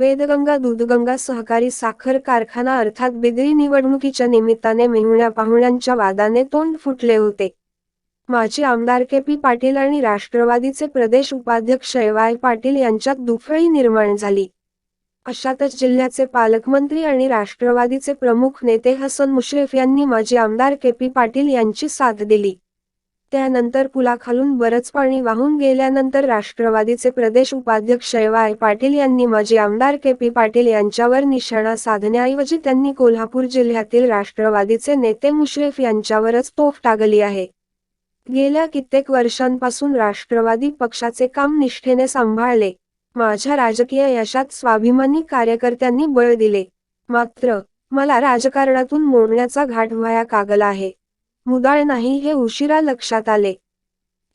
वेदगंगा दूधगंगा सहकारी साखर कारखाना अर्थात बिगरी निवडणुकीच्या निमित्ताने मेहुण्या पाहुण्यांच्या वादाने तोंड फुटले होते. माजी आमदार के पी पाटील आणि राष्ट्रवादीचे प्रदेश उपाध्यक्ष वाय पाटील यांच्यात दुफळी निर्माण झाली. अशातच जिल्ह्याचे पालकमंत्री आणि राष्ट्रवादीचे प्रमुख नेते हसन मुश्रीफ यांनी माजी आमदार के पी पाटील यांची साथ दिली. त्यानंतर पुलाखालून बरंच पाणी वाहून गेल्यानंतर राष्ट्रवादीचे प्रदेश उपाध्यक्ष शैवाय पाटील यांनी माजी आमदार के पी पाटील यांच्यावर निशाणा साधण्याऐवजी त्यांनी कोल्हापूर जिल्ह्यातील राष्ट्रवादीचे नेते मुश्रीफ यांच्यावरच तोफ टाकली आहे. गेल्या कित्येक वर्षांपासून राष्ट्रवादी पक्षाचे काम निष्ठेने सांभाळले. माझ्या राजकीय यशात स्वाभिमानी कार्यकर्त्यांनी बळ दिले. मात्र मला राजकारणातून मोडण्याचा घाट व्हाया कागला आहे. मुदाळ नाही हे उशिरा लक्षात आले.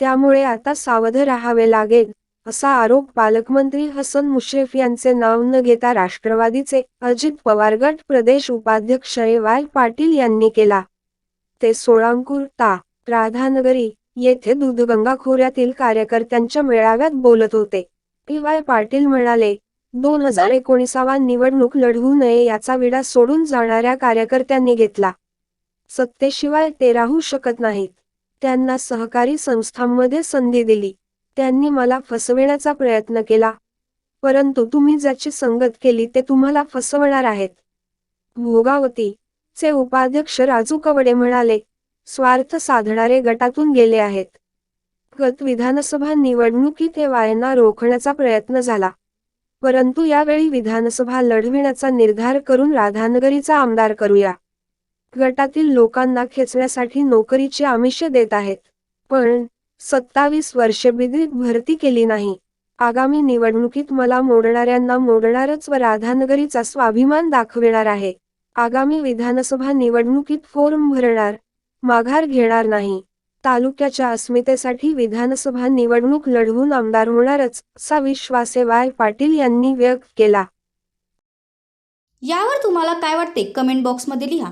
त्यामुळे आता सावध राहावे लागेल असा आरोप पालकमंत्री हसन मुश्रीफ यांचे नाव न घेता राष्ट्रवादीचे अजित पवार गट प्रदेश उपाध्यक्ष वाय पाटील यांनी केला. ते सोळांकूर ता राधानगरी येथे दूधगंगा खोऱ्यातील कार्यकर्त्यांच्या मेळाव्यात बोलत होते. पी वाय पाटील म्हणाले दोन हजार एकोणीसावा निवडणूक लढवू नये याचा विडा सोडून जाणाऱ्या कार्यकर्त्यांनी घेतला. सत्तेशिवाय ते राहू शकत नाहीत. त्यांना सहकारी संस्थांमध्ये संधी दिली. त्यांनी मला फसविण्याचा प्रयत्न केला. परंतु तुम्ही ज्याची संगत केली ते तुम्हाला फसवणार आहेत. भोगावती चे उपाध्यक्ष राजू कवडे म्हणाले स्वार्थ साधणारे गटातून गेले आहेत. गत विधानसभा निवडणुकीत हे वायना रोखण्याचा प्रयत्न झाला. परंतु यावेळी विधानसभा लढविण्याचा निर्धार करून राधानगरीचा आमदार करूया. गटातील लोकांना खेचण्यासाठी नोकरीची आमिषे देत आहेत. पण सत्तावीस वर्षे बिद्रीत भरती केली नाही. आगामी निवडणुकीत मला मोडणाऱ्यांना मोडणारच व राधानगरीचा स्वाभिमान दाखविणार आहे. आगामी विधानसभा निवडणुकीत फॉर्म भरणार माघार घेणार नाही. तालुक्याच्या अस्मितेसाठी विधानसभा निवडणूक लढवून आमदार होणारच असा विश्वास वाय पाटील यांनी व्यक्त केला. यावर तुम्हाला काय वाटते? कमेंट बॉक्समध्ये लिहा.